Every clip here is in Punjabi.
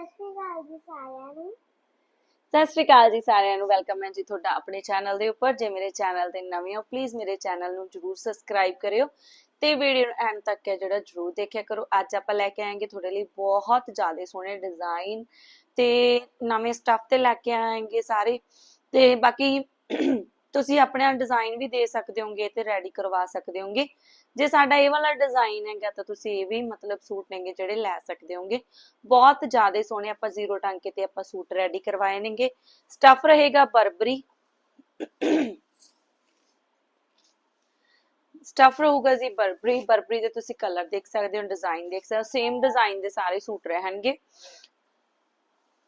ਸਤਿ ਸ਼੍ਰੀ ਅਕਾਲ ਜੀ ਸਾਰਿਆਂ ਨੂੰ। ਸਤਿ ਸ਼੍ਰੀ ਅਕਾਲ ਜੀ ਸਾਰਿਆਂ ਨੂੰ ਵੈਲਕਮ ਹੈ ਜੀ ਤੁਹਾਡਾ ਆਪਣੇ ਚੈਨਲ ਦੇ ਉੱਪਰ। ਜੇ ਮੇਰੇ ਚੈਨਲ ਤੇ ਨਵੇਂ ਹੋ ਪਲੀਜ਼ ਮੇਰੇ ਚੈਨਲ ਨੂੰ ਜਰੂਰ ਸਬਸਕ੍ਰਾਈਬ ਕਰਿਓ। ਤੇ ਵੀਡੀਓ ਨੂੰ ਐਂਡ ਤੱਕ ਹੈ ਜਿਹੜਾ ਜਰੂਰ ਦੇਖਿਆ ਕਰੋ। ਅੱਜ ਆਪਾਂ ਲੈ ਕੇ ਆਏਗੇ ਤੁਹਾਡੇ ਲਈ ਬਹੁਤ ਜ਼ਿਆਦਾ ਸੋਹਣੇ ਡਿਜ਼ਾਈਨ ਤੇ ਨਵੇਂ ਸਟੱਫ ਤੇ ਲੈ ਕੇ ਆਏਗੇ ਸਾਰੇ। ਤੇ ਬਾਕੀ ਤੁਸੀਂ ਆਪਣੇ ਡਿਜ਼ਾਈਨ ਵੀ ਦੇ ਸਕਦੇ ਹੋਗੇ ਤੇ ਰੈਡੀ ਕਰਵਾ ਸਕਦੇ ਹੋਗੇ। ਜੇ ਸਾਡਾ ਇਹ ਵਾਲਾ ਡਿਜ਼ਾਈਨ ਹੈਗਾ ਤਾਂ ਤੁਸੀਂ ਇਹ ਵੀ ਮਤਲਬ ਸੂਟ ਨੇਗੇ ਜਿਹੜੇ ਲੈ ਸਕਦੇ ਹੋਗੇ। ਬਹੁਤ ਜ਼ਿਆਦਾ ਸੋਹਣੇ ਆਪਾਂ ਜ਼ੀਰੋ ਟਾਂਕੇ ਤੇ ਆਪਾਂ ਸੂਟ ਰੈਡੀ ਕਰਵਾਏ ਨੇਗੇ। ਸਟਫ਼ ਰਹੇਗਾ ਬਰਬਰੀ। ਸਟਫ਼ ਰਹੂਗਾ ਜੀ ਬਰਬਰੀ। ਬਰਬਰੀ ਦੇ ਤੁਸੀਂ ਕਲਰ ਦੇਖ ਸਕਦੇ ਹੋ ਡਿਜ਼ਾਈਨ ਦੇਖ ਸਕਦੇ ਹੋ। ਸੇਮ ਡਿਜ਼ਾਈਨ ਦੇ ਸਾਰੇ ਸੂਟ ਰਹਿਣਗੇ।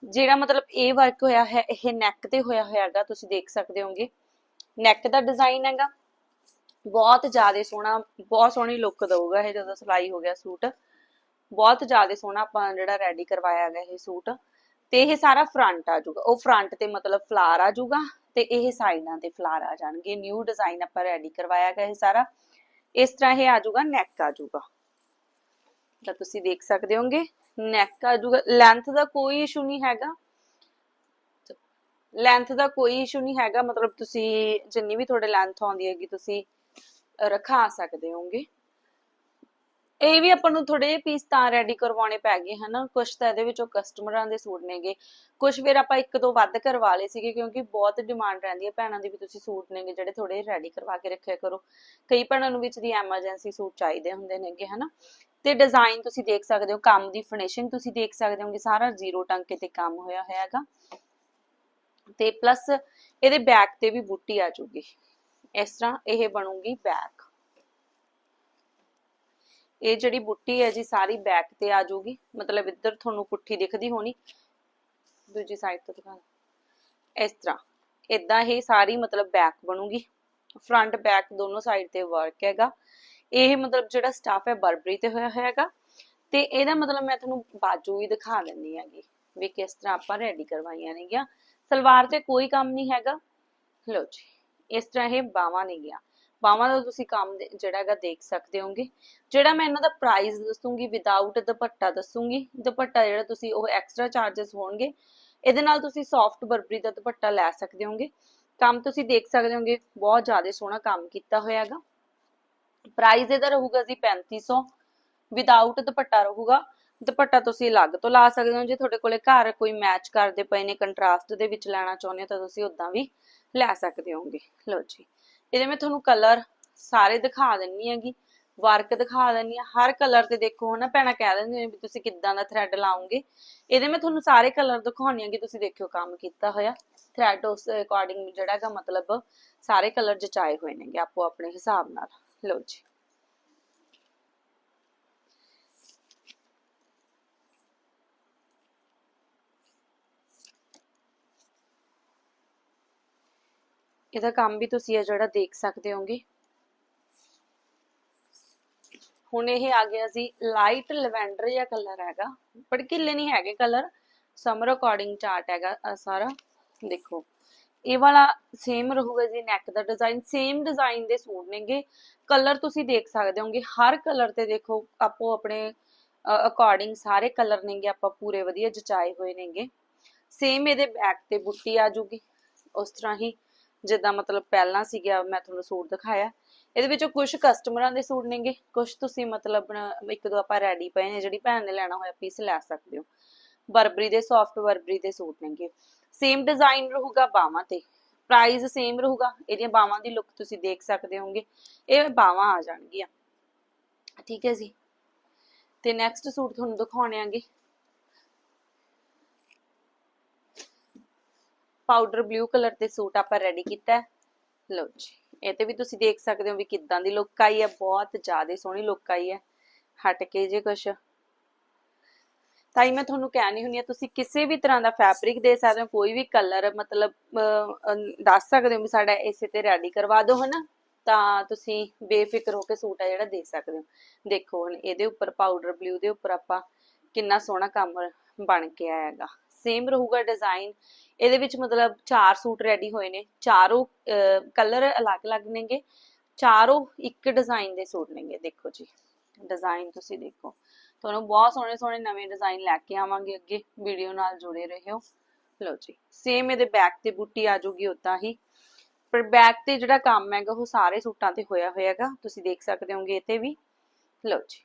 ਜਿਹੜਾ ਮਤਲਬ ਇਹ ਵਰਕ ਹੋਇਆ ਹੈ, ਇਹ ਨੈਕ ਤੇ ਹੋਇਆ ਹੋਇਆ ਤੁਸੀਂ ਦੇਖ ਸਕਦੇ ਹੋਗੇ। ਨੈਕ ਦਾ ਡਿਜ਼ਾਈਨ ਹੈਗਾ। ਬਹੁਤ ਜ਼ਿਆਦਾ ਸੋਹਣਾ, ਬਹੁਤ ਸੋਹਣੀ ਲੁੱਕ ਦਊਗਾ ਇਹ ਜਦੋਂ ਸਿਲਾਈ ਹੋ ਗਿਆ ਸੂਟ। ਬਹੁਤ ਜ਼ਿਆਦਾ ਸੋਹਣਾ ਆਪਾਂ ਜਿਹੜਾ ਰੈਡੀ ਕਰਵਾਇਆ ਹੈਗਾ ਇਹ ਸੂਟ। ਤੇ ਇਹ ਸਾਰਾ ਫਰੰਟ ਆ ਜਾਊਗਾ। ਉਹ ਫਰੰਟ ਤੇ ਮਤਲਬ ਫਲਾਰ ਆ ਜਾਊਗਾ ਤੇ ਇਹ ਸਾਈਡਾਂ ਤੇ ਫਲਾਰ ਆ ਜਾਣਗੇ। ਨਿਊ ਡਿਜ਼ਾਈਨ ਆਪਾਂ ਰੈਡੀ ਕਰਵਾਇਆ ਹੈਗਾ ਇਹ ਸਾਰਾ। ਇਸ ਤਰ੍ਹਾਂ ਇਹ ਆ ਜਾਊਗਾ ਨੈਕ ਆ ਜਾਊਗਾ। ਤਾਂ ਤੁਸੀਂ ਦੇਖ ਸਕਦੇ ਹੋਗੇ ਨੈਕ ਆ ਜਾਊਗਾ। ਲੈਂਥ ਦਾ ਕੋਈ ਇਸ਼ੂ ਨਹੀਂ ਹੈਗਾ। ਲੈਂਥ ਦਾ ਕੋਈ ਇਸ਼ੂ ਨਹੀਂ ਹੈਗਾ, ਮਤਲਬ ਤੁਸੀਂ ਜਿੰਨੀ ਵੀ ਤੁਹਾਡੇ ਲੈਂਥ ਆਉਂਦੀ ਹੈਗੀ, ਤੁਸੀਂ ਰਖਾ ਸਕਦੇ ਹੋਗੇ ਇਹ ਵੀ ਆਪਾਂ ਨੂੰ ਥੋੜੇ ਜਿਹੇ ਪੀਸ ਤਾਂ ਰੈਡੀ ਕਰਵਾਉਣੇ ਪੈ ਗਏ, ਹਨਾ? ਕੁਝ ਤਾਂ ਇਹਦੇ ਵਿੱਚੋਂ ਕਸਟਮਰਾਂ ਦੇ ਸੂਟ ਨੇਗੇ। ਕੁਝ ਫਿਰ ਆਪਾਂ ਇੱਕ ਤੋਂ ਵੱਧ ਕਰਵਾ ਲਏ ਸੀਗੇ, ਕਿਉਂਕਿ ਬਹੁਤ ਡਿਮਾਂਡ ਰਹਿੰਦੀ ਹੈ ਭੈਣਾਂ ਦੀ ਵੀ ਤੁਸੀਂ ਸੂਟ ਨੇਗੇ, ਜਿਹੜੇ ਥੋੜੇ ਰੈਡੀ ਕਰਵਾ ਕੇ ਰੱਖਿਆ ਕਰੋ। ਕਈ ਭੈਣਾਂ ਨੂੰ ਵਿੱਚ ਦੀ ਐਮਰਜੈਂਸੀ ਸੂਟ ਚਾਹੀਦੇ ਹੁੰਦੇ ਨੇਗੇ, ਹਨਾ? ਤੇ ਡਿਜ਼ਾਈਨ ਤੁਸੀਂ ਦੇਖ ਸਕਦੇ ਹੋ, ਕੰਮ ਦੀ ਫਿਨਿਸ਼ਿੰਗ ਤੁਸੀਂ ਦੇਖ ਸਕਦੇ ਹੋਗੇ ਸਾਰਾ ਜ਼ੀਰੋ ਟੰਕੇ ਤੇ ਕੰਮ ਹੋਇਆ ਹੋਇਆ ਤੇ ਪਲੱਸ ਇਹਦੇ ਬੈਕ ਤੇ ਵੀ ਬੂਟੀ ਆ ਜੂਗੀ ਇਸ ਤਰ੍ਹਾਂ ਇਹ ਬਣੂਗੀ ਬੈਕ ਇਹ ਜਿਹੜੀ ਬੁੱਟੀ ਹੈ ਜੀ, ਸਾਰੀ ਬੈਕ ਤੇ ਆ ਜਾਊਗੀ। ਮਤਲਬ ਇੱਧਰ ਤੁਹਾਨੂੰ ਪੁੱਠੀ ਦਿਖਦੀ ਹੋਣੀ। ਦੂਜੀ ਸਾਈਡ ਤੋਂ ਦਿਖਾ। ਇਸ ਤਰ੍ਹਾਂ। ਇਦਾਂ ਇਹ ਸਾਰੀ ਮਤਲਬ ਬੈਕ ਬਣੂਗੀ। ਫਰੰਟ ਬੈਕ ਦੋਨੋਂ ਸਾਈਡ ਤੇ ਵਰਕ ਹੈਗਾ। ਇਹ ਮਤਲਬ ਜਿਹੜਾ ਸਟਾਫ ਹੈ, ਬਰਬਰੀ ਤੇ ਹੋਇਆ ਹੈਗਾ। ਤੇ ਇਹਦਾ ਮਤਲਬ ਮੈਂ ਤੁਹਾਨੂੰ ਬਾਜੂ ਵੀ ਦਿਖਾ ਦਿੰਦੀ ਹੈਗੀ। ਵੀ ਕਿਸ ਤਰ੍ਹਾਂ ਆਪਾਂ ਰੈਡੀ ਕਰਵਾਈਆਂ ਨੇਗੀਆਂ। ਸਲਵਾਰ ਤੇ ਕੋਈ ਕੰਮ ਨਹੀਂ ਹੈਗਾ। ਲਓ ਜੀ, ਇਸ ਤਰ੍ਹਾਂ ਇਹ ਬਾਹਾਂ ਨੇ ਗਿਆ ਬਾਹਾਂ ਦਾ ਤੁਸੀਂ ਕੰਮ ਜਿਹੜਾ ਹੈਗਾ ਦੇਖ ਸਕਦੇ ਹੋਗੇ। ਜਿਹੜਾ ਮੈਂ ਇਹਨਾਂ ਦਾ ਪ੍ਰਾਈਸ ਦੱਸੂਗੀ ਵਿਦਆਊਟ ਦੁਪੱਟਾ ਦੱਸੂਗੀ। ਦੁਪੱਟਾ ਜਿਹੜਾ ਤੁਸੀਂ ਉਹ ਐਕਸਟਰਾ ਚਾਰजेस ਹੋਣਗੇ। ਇਹਦੇ ਨਾਲ ਤੁਸੀਂ ਸੌਫਟ ਬਰਬਰੀ ਦਾ ਦੁਪੱਟਾ ਲੈ ਸਕਦੇ ਹੋਗੇ। ਕੰਮ ਤੁਸੀਂ ਦੇਖ ਸਕਦੇ ਹੋਗੇ, ਬਹੁਤ ਜ਼ਿਆਦਾ ਸੋਹਣਾ ਕੰਮ ਕੀਤਾ ਹੋਇਆ ਹੈਗਾ। ਪ੍ਰਾਈਸ ਇਹਦਾ ਰਹੂਗਾ ਜੀ 3500 ਵਿਦਆਊਟ ਦੁਪੱਟਾ ਰਹੂਗਾ। ਦੁਪੱਟਾ ਤੁਸੀਂ ਅਲੱਗ ਤੋਂ ਲਾ ਸਕਦੇ ਹੋ। ਜੇ ਤੁਹਾਡੇ ਕੋਲੇ ਘਰ ਕੋਈ ਮੈਚ ਕਰਦੇ ਪਏ ਨੇ ਕੰਟਰਾਸਟ ਦੇ ਵਿੱਚ ਲੈਣਾ ਚਾਹੁੰਦੇ ਹੋ, ਤਾਂ ਤੁਸੀਂ ਉਦਾਂ ਵੀ ਲੈ ਸਕਦੇ ਹੋਗੇ ਲਓ ਜੀ, ਇਹਦੇ ਮੈਂ ਤੁਹਾਨੂੰ ਕਲਰ ਸਾਰੇ ਦਿਖਾ ਦਿੰਨੀ ਹੈਗੀ ਵਰਕ ਦਿਖਾ ਦਿੰਨੀ ਆ। ਹਰ ਕਲਰ ਤੇ ਦੇਖੋ ਹਨਾ ਭੈਣਾਂ, ਕਹਿ ਦਿੰਦੇ ਵੀ ਤੁਸੀਂ ਕਿੱਦਾਂ ਦਾ ਥ੍ਰੈਡ ਲਾਉਂਗੇ ਇਹਦੇ ਮੈਂ ਤੁਹਾਨੂੰ ਸਾਰੇ ਕਲਰ ਦਿਖਾਉਣੀ ਹੈਗੀ, ਤੁਸੀਂ ਦੇਖਿਓ ਕੰਮ ਕੀਤਾ ਹੋਇਆ। ਥ੍ਰੈਡ ਉਸ ਅਕੋਰਡਿੰਗ ਜਿਹੜਾ ਹੈਗਾ ਮਤਲਬ ਸਾਰੇ ਕਲਰ ਜਚਾਏ ਹੋਏ ਨੇਗੇ ਆਪੋ ਆਪਣੇ ਹਿਸਾਬ ਨਾਲ। ਲਓ ਜੀ। ਇਹਦਾ ਕੰਮ ਵੀ ਤੁਸੀਂ ਇਹ ਜਿਹੜਾ ਦੇਖ ਸਕਦੇ ਹੋਗੇ। ਹੁਣ ਇਹ ਆ ਗਿਆ ਸੀ ਲਾਈਟ ਲਵੈਂਡਰ ਜਿਹਾ ਕਲਰ ਹੈਗਾ। ਭੜਕੀਲੇ ਨਹੀਂ ਹੈਗੇ ਕਲਰ ਸਮਰ ਅਕੋਰਡਿੰਗ ਚਾਰਟ ਹੈਗਾ ਸਾਰਾ। ਦੇਖੋ, ਇਹ ਵਾਲਾ ਸੇਮ ਰਹੂਗਾ ਜੀ ਨੈਕ ਦਾ ਡਿਜ਼ਾਈਨ ਸੇਮ ਡਿਜ਼ਾਈਨ ਦੇ ਸੂਟ ਨੇਗੇ। ਕਲਰ ਤੁਸੀਂ ਦੇਖ ਸਕਦੇ ਹੋਗੇ, ਹਰ ਕਲਰ ਤੇ ਦੇਖੋ, ਆਪੋ ਆਪਣੇ ਅਕੋਰਡਿੰਗ ਸਾਰੇ ਕਲਰ ਨੇਗੇ, ਆਪਾਂ ਪੂਰੇ ਵਧੀਆ ਜਚਾਏ ਹੋਏ ਨੇਗੇ। ਸੇਮ ਇਹਦੇ ਬੈਕ ਤੇ ਬੁੱਟੀ ਆ ਜੂਗੀ, ਉਸ ਤਰ੍ਹਾਂ ਹੀ। ਜਿੱਦਾਂ ਮਤਲਬ ਪਹਿਲਾਂ ਸੀਗਾ, ਮੈਂ ਤੁਹਾਨੂੰ ਸੂਟ ਦਿਖਾਇਆ। ਇਹਦੇ ਵਿੱਚੋਂ ਕੁਝ ਕਸਟਮਰਾਂ ਦੇ ਸੂਟ ਨੇਗੇ ਕੁਝ ਤੁਸੀਂ ਮਤਲਬ ਇੱਕ ਦੋ ਆਪਾਂ ਰੈਡੀ ਪਏ ਨੇ, ਜਿਹੜੀ ਭੈਣ ਨੇ ਲੈਣਾ ਹੋਇਆ ਪੀਸ ਲੈ ਸਕਦੇ ਹੋ। ਬਰਬਰੀ ਦੇ ਸੌਫਟ ਬਰਬਰੀ ਦੇ ਸੂਟ ਨੇਗੇ। ਸੇਮ ਡਿਜ਼ਾਈਨ ਰਹੂਗਾ ਬਾਹਾਂ ਤੇ। ਪ੍ਰਾਈਸ ਸੇਮ ਰਹੂਗਾ। ਇਹਦੀਆਂ ਬਾਵਾਂ ਦੀ ਲੁੱਕ ਤੁਸੀਂ ਦੇਖ ਸਕਦੇ ਹੋਗੇ ਇਹ ਬਾਵਾਂ ਆ ਜਾਣਗੀਆਂ। ਠੀਕ ਹੈ ਜੀ। ਤੇ ਨੈਕਸਟ ਸੂਟ ਤੁਹਾਨੂੰ ਦਿਖਾਉਣੇ ਆਂਗੇ। ਪਾਊਡਰ ਬਲੂ ਕਲਰ ਦੇ ਸੂਟ ਆਪਾਂ ਰੈਡੀ ਕੀਤਾ ਹੈ। ਲਓ ਜੀ ਇਹ ਤੇ ਵੀ ਤੁਸੀਂ ਦੇਖ ਸਕਦੇ ਹੋ ਵੀ ਕਿੱਦਾਂ ਦੀ ਲੁੱਕ ਆਈ ਹੈ ਬਹੁਤ ਜ਼ਿਆਦਾ ਸੋਹਣੀ ਲੁੱਕ ਆਈ ਹੈ। ਹਟ ਕੇ ਜੇ ਕੁਛ। ਤਾਂ ਹੀ ਮੈਂ ਤੁਹਾਨੂੰ ਕਹਿਣੀ ਹੁੰਦੀ ਆ ਤੁਸੀਂ ਕਿਸੇ ਵੀ ਤਰ੍ਹਾਂ ਦਾ ਫੈਬਰਿਕ ਦੇ ਸਕਦੇ ਹੋ ਕੋਈ ਵੀ ਕਲਰ ਮਤਲਬ ਅਹ, ਦੱਸ ਸਕਦੇ ਹੋ ਵੀ ਸਾਡਾ ਇਸੇ ਤੇ ਰੈਡੀ ਕਰਵਾ ਦਿਓ ਹਨਾ? ਤਾਂ ਤੁਸੀਂ ਬੇਫਿਕਰ ਹੋ ਕੇ ਸੂਟ ਆ ਜਿਹੜਾ ਦੇ ਸਕਦੇ ਹੋ। ਦੇਖੋ ਹੁਣ ਇਹਦੇ ਉੱਪਰ ਪਾਊਡਰ ਬਲੂ ਦੇ ਉੱਪਰ ਆਪਾਂ ਕਿੰਨਾ ਸੋਹਣਾ ਕੰਮ ਬਣ ਕੇ ਆਇਆ ਹੈਗਾ। ਸੇਮ ਰਹੂਗਾ ਡਿਜ਼ਾਈਨ ਇਹਦੇ ਵਿੱਚ ਮਤਲਬ ਚਾਰ ਸੂਟ ਰੈਡੀ ਹੋਏ ਨੇ। ਚਾਰੋਂ ਕਲਰ ਅਲੱਗ-ਅਲੱਗ ਨੇਗੇ। ਚਾਰੋਂ ਇੱਕ ਡਿਜ਼ਾਈਨ ਦੇ ਸੂਟ ਨੇਗੇ, ਦੇਖੋ ਜੀ। ਡਿਜ਼ਾਈਨ ਤੁਸੀਂ ਦੇਖੋ। ਤੁਹਾਨੂੰ ਬਹੁਤ ਸੋਹਣੇ ਸੋਹਣੇ ਨਵੇਂ ਡਿਜ਼ਾਈਨ ਲੈ ਕੇ ਆਵਾਂਗੇ ਅੱਗੇ। ਵੀਡੀਓ ਨਾਲ ਜੁੜੇ ਰਹਿਓ ਲਓ ਜੀ। ਸੇਮ ਇਹਦੇ ਬੈਕ ਤੇ ਬੁੱਟੀ ਆ ਜਾਊਗੀ ਉਦਾਂ ਹੀ। ਪਰ ਬੈਕ ਤੇ ਜਿਹੜਾ ਕੰਮ ਹੈਗਾ, ਉਹ ਸਾਰੇ ਸੂਟਾਂ ਤੇ ਹੋਇਆ ਹੋਇਆਗਾ ਤੁਸੀਂ ਦੇਖ ਸਕਦੇ ਹੋਗੇ ਇਹ ਤੇ ਵੀ। ਲਓ ਜੀ।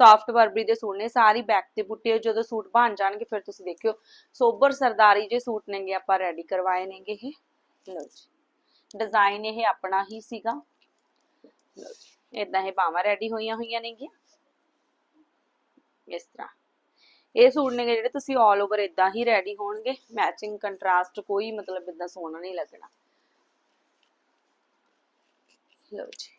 ਸੌਫਟ ਬਰਬਰੀ ਦੇ ਸੂਟ ਨੇ, ਸਾਰੀ ਬੈਕ ਤੇ ਬੁੱਟੀ ਜਦੋਂ ਸੂਟ ਬਣ ਜਾਣਗੇ, ਫਿਰ ਤੁਸੀਂ ਦੇਖਿਓ। ਸੋਬਰ ਸਰਦਾਰੀ ਜੇ ਸੂਟ ਨੇਗੇ, ਆਪਾਂ ਰੈਡੀ ਕਰਵਾਏ ਨੇਗੇ ਇਹ। ਲਓ ਜੀ। ਡਿਜ਼ਾਈਨ ਇਹ ਆਪਣਾ ਹੀ ਸੀਗਾ। ਲਓ ਜੀ। ਇਦਾਂ ਇਹ ਬਾਹਾਂ ਰੈਡੀ ਹੋਈਆਂ ਹੋਈਆਂ ਨੇਗੀਆਂ। ਇਸ ਤਰ੍ਹਾਂ। ਇਹ ਸੂਟ ਨੇ ਜਿਹੜੇ ਤੁਸੀਂ 올 ਓਵਰ ਇਦਾਂ ਹੀ ਰੈਡੀ ਹੋਣਗੇ। ਮੈਚਿੰਗ ਕੰਟਰਾਸਟ ਕੋਈ ਮਤਲਬ ਇਦਾਂ ਸੋਹਣਾ ਨਹੀਂ ਲੱਗਣਾ। ਲਓ ਜੀ।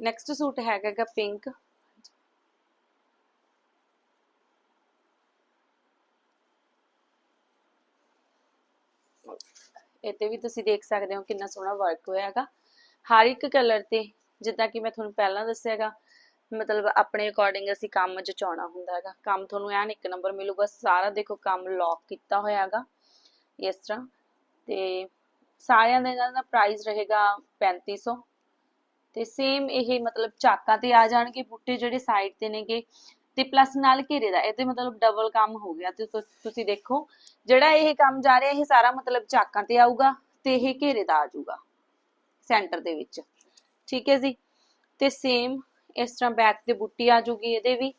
ਨੈਕਸਟ ਸੂਟ ਹੈਗਾ ਪਿੰਕ ਇਹ ਤੇ ਵੀ ਤੁਸੀਂ ਦੇਖ ਸਕਦੇ ਹੋ ਕਿੰਨਾ ਸੋਹਣਾ ਵਰਕ ਹੋਇਆ ਹੈਗਾ। ਹਰ ਇੱਕ ਕਲਰ ਤੇ, ਜਿੱਦਾਂ ਕਿ ਮੈਂ ਤੁਹਾਨੂੰ ਪਹਿਲਾਂ ਦੱਸਿਆਗਾ ਮਤਲਬ ਆਪਣੇ ਅਕੋਰਡਿੰਗ ਅਸੀਂ ਕੰਮ ਜਚਾਉਣਾ ਹੁੰਦਾ ਹੈਗਾ। ਕੰਮ ਤੁਹਾਨੂੰ ਐਨ ਇੱਕ ਨੰਬਰ ਮਿਲੂਗਾ, ਸਾਰਾ ਦੇਖੋ ਕੰਮ ਲੌਕ ਕੀਤਾ ਹੋਇਆ ਹੈਗਾ, ਇਸ ਤਰ੍ਹਾਂ। ਤੇ ਸਾਰਿਆਂ ਦਾ ਇਹਨਾਂ ਦਾ ਪ੍ਰਾਈਸ ਰਹੇਗਾ 3500 ਤੇ ਸੇਮ ਇਹ ਮਤਲਬ ਚਾਕਾਂ ਤੇ ਆ ਜਾਣਗੇ, ਬੂਟੇ ਜਿਹੜੇ ਸਾਈਡ ਤੇ ਨੇਗੇ ਤੇ ਪਲੱਸ ਨਾਲ ਘੇਰੇ ਦਾ, ਇਹਦੇ ਮਤਲਬ ਡਬਲ ਕੰਮ ਹੋ ਗਿਆ ਤੇ ਤੁਸੀਂ ਦੇਖੋ, ਜਿਹੜਾ ਇਹ ਕੰਮ ਜਾ ਰਿਹਾ, ਇਹ ਸਾਰਾ ਮਤਲਬ ਚਾਕਾਂ ਤੇ ਆਊਗਾ ਤੇ ਇਹ ਘੇਰੇ ਦਾ ਆ ਜਾਊਗਾ ਸੈਂਟਰ ਦੇ ਵਿੱਚ। ਠੀਕ ਹੈ ਜੀ? ਤੇ ਸੇਮ ਇਸ ਤਰ੍ਹਾਂ ਬੈਕ ਤੇ ਬੁੱਟੀ ਆ ਜਾਊਗੀ ਇਹਦੇ ਵੀ।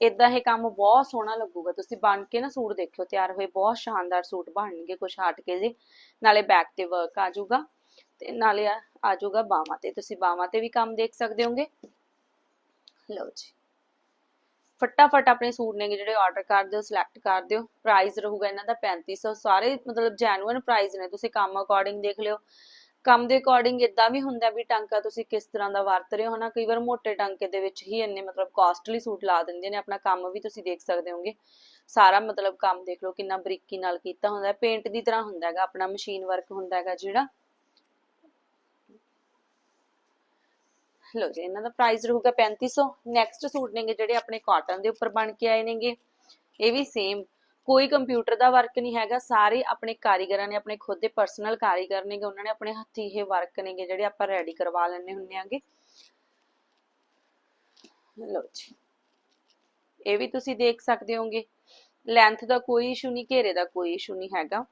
ਇਦਾਂ ਇਹ ਕੰਮ ਬਹੁਤ ਸੋਹਣਾ ਲੱਗੂਗਾ। ਤੁਸੀਂ ਬਣ ਕੇ ਨਾ ਸੂਟ ਦੇਖਿਓ, ਤਿਆਰ ਹੋਏ, ਬਹੁਤ ਸ਼ਾਨਦਾਰ ਸੂਟ ਬਣਨਗੇ ਕੁਛ ਹਟ ਕੇ ਜੀ। ਨਾਲੇ ਬੈਕ ਤੇ ਵਰਕ ਆ ਜਾਊਗਾ। ਤੇ ਨਾਲੇ ਆ ਜਾਊਗਾ ਬਾਹਾਂ ਤੇ। ਤੁਸੀਂ ਬਾਹਾਂ ਤੇ ਵੀ ਕੰਮ ਦੇਖ ਸਕਦੇ ਹੋਗੇ। ਲਓ ਜੀ। ਫਟਾਫਟ ਆਪਣੇ ਸੂਟ ਨੇ ਜਿਹੜੇ ਆਰਡਰ ਕਰ ਦਿਓ ਸਿਲੈਕਟ ਕਰ ਦਿਓ। ਪ੍ਰਾਈਸ ਰਹੂਗਾ ਇਹਨਾਂ ਦਾ 3500 ਸਾਰੇ ਮਤਲਬ ਜੈਨੂਇਨ ਪ੍ਰਾਈਸ ਨੇ। ਤੁਸੀਂ ਕੰਮ ਅਕੋਰਡਿੰਗ ਦੇਖ ਲਿਓ। ਕੰਮ ਦੇ ਅਕੋਰਡਿੰਗ ਇਦਾਂ ਵੀ ਹੁੰਦਾ ਵੀ ਟਾਂਕਾ ਤੁਸੀਂ ਕਿਸ ਤਰ੍ਹਾਂ ਦਾ ਵਰਤ ਰਹੇ ਹੋ ਨਾ। ਕਈ ਵਾਰ ਮੋਟੇ ਟਾਂਕੇ ਦੇ ਵਿੱਚ ਹੀ ਇੰਨੇ ਮਤਲਬ ਕਾਸਟਲੀ ਸੂਟ ਲਾ ਦਿੰਦੇ ਨੇ। ਆਪਣਾ ਕੰਮ ਵੀ ਤੁਸੀਂ ਦੇਖ ਸਕਦੇ ਹੋਗੇ। ਸਾਰਾ ਮਤਲਬ ਕੰਮ ਦੇਖ ਲਓ। ਕਿੰਨਾ ਬਰੀਕੀ ਨਾਲ ਕੀਤਾ ਹੁੰਦਾ। ਪੇਂਟ ਦੀ ਤਰ੍ਹਾਂ ਹੁੰਦਾ ਹੈਗਾ। ਆਪਣਾ ਮਸ਼ੀਨ ਵਰਕ ਹੁੰਦਾ ਹੈਗਾ ਜਿਹੜਾ। ਲੋ ਜੀ। ਇਹਨਾਂ ਦਾ ਪ੍ਰਾਈਸ ਰਹੂਗਾ 3500 ਨੈਕਸਟ ਸੂਟ ਨੇਗੇ ਜਿਹੜੇ ਆਪਣੇ ਕਾਟਨ ਦੇ ਉੱਪਰ ਬਣ ਕੇ ਆਏ ਨੇਗੇ। ਇਹ ਵੀ ਸੇਮ ਕੋਈ ਕੰਪਿਊਟਰ ਦਾ ਵਰਕ ਨਹੀਂ ਹੈਗਾ। ਸਾਰੇ ਆਪਣੇ ਕਾਰੀਗਰਾਂ ਨੇ, ਆਪਣੇ ਖੁਦ ਦੇ ਪਰਸਨਲ ਕਾਰੀਗਰ ਨੇਗੇ। ਉਹਨਾਂ ਨੇ ਆਪਣੇ ਹੱਥੀ ਇਹ ਵਰਕ ਨੇਗੇ ਜਿਹੜੇ ਆਪਾਂ ਰੈਡੀ ਕਰਵਾ ਲੈਣੇ ਹੁੰਨੇ ਆਂਗੇ। ਲੋ ਜੀ। ਇਹ ਵੀ ਤੁਸੀਂ ਦੇਖ ਸਕਦੇ ਹੋਗੇ। ਲੈਂਥ ਦਾ ਕੋਈ ਇਸ਼ੂ ਨਹੀਂ, ਘੇਰੇ ਦਾ ਕੋਈ ਇਸ਼ੂ ਨਹੀਂ ਹੈਗਾ।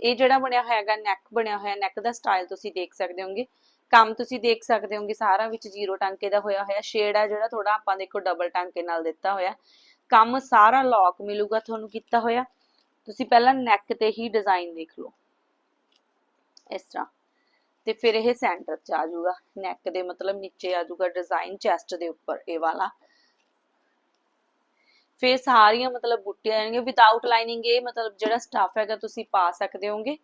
ਇਹ ਜਿਹੜਾ ਬਣਿਆ ਹੋਇਆ ਹੈਗਾ ਨੈਕ ਬਣਿਆ ਹੋਇਆ ਨੈਕ ਦਾ ਸਟਾਈਲ ਤੁਸੀਂ ਦੇਖ ਸਕਦੇ ਹੋਗੇ। ਕੰਮ ਤੁਸੀਂ ਦੇਖ ਸਕਦੇ ਹੋਗੇ, ਸਾਰਾ ਵਿੱਚ ਜ਼ੀਰੋ ਟਾਂਕੇ ਦਾ ਹੋਇਆ ਹੋਇਆ ਸ਼ੇਡ ਆ ਜਿਹੜਾ ਥੋੜਾ ਆਪਾਂ ਦੇਖੋ ਡਬਲ ਟਾਂਕੇ ਨਾਲ ਦਿੱਤਾ ਹੋਇਆ। ਕੰਮ ਸਾਰਾ ਲੌਕ ਮਿਲੂਗਾ ਤੁਹਾਨੂੰ ਕੀਤਾ ਹੋਇਆ। ਤੁਸੀਂ ਪਹਿਲਾਂ ਨੈਕ ਤੇ ਹੀ ਡਿਜ਼ਾਈਨ ਦੇਖ ਲਓ। ਇਸ ਤਰ੍ਹਾਂ। ਤੇ ਫਿਰ ਇਹ ਸੈਂਟਰ 'ਚ ਆ ਜਾਊਗਾ। ਨੈਕ ਦੇ ਮਤਲਬ ਨੀਚੇ ਆ ਜਾਊਗਾ ਡਿਜ਼ਾਈਨ ਚੈਸਟ ਦੇ ਉੱਪਰ ਇਹ ਵਾਲਾ। ਫਿਰ ਸਾਰੀਆਂ ਮਤਲਬ ਬੁੱਟੀਆਂ ਆਣਗੀਆਂ ਵਿਦਆਊਟ ਲਾਈਨਿੰਗ ਇਹ ਮਤਲਬ ਜਿਹੜਾ ਸਟਫ ਹੈਗਾ ਤੁਸੀਂ ਪਾ ਸਕਦੇ ਹੋਗੇ।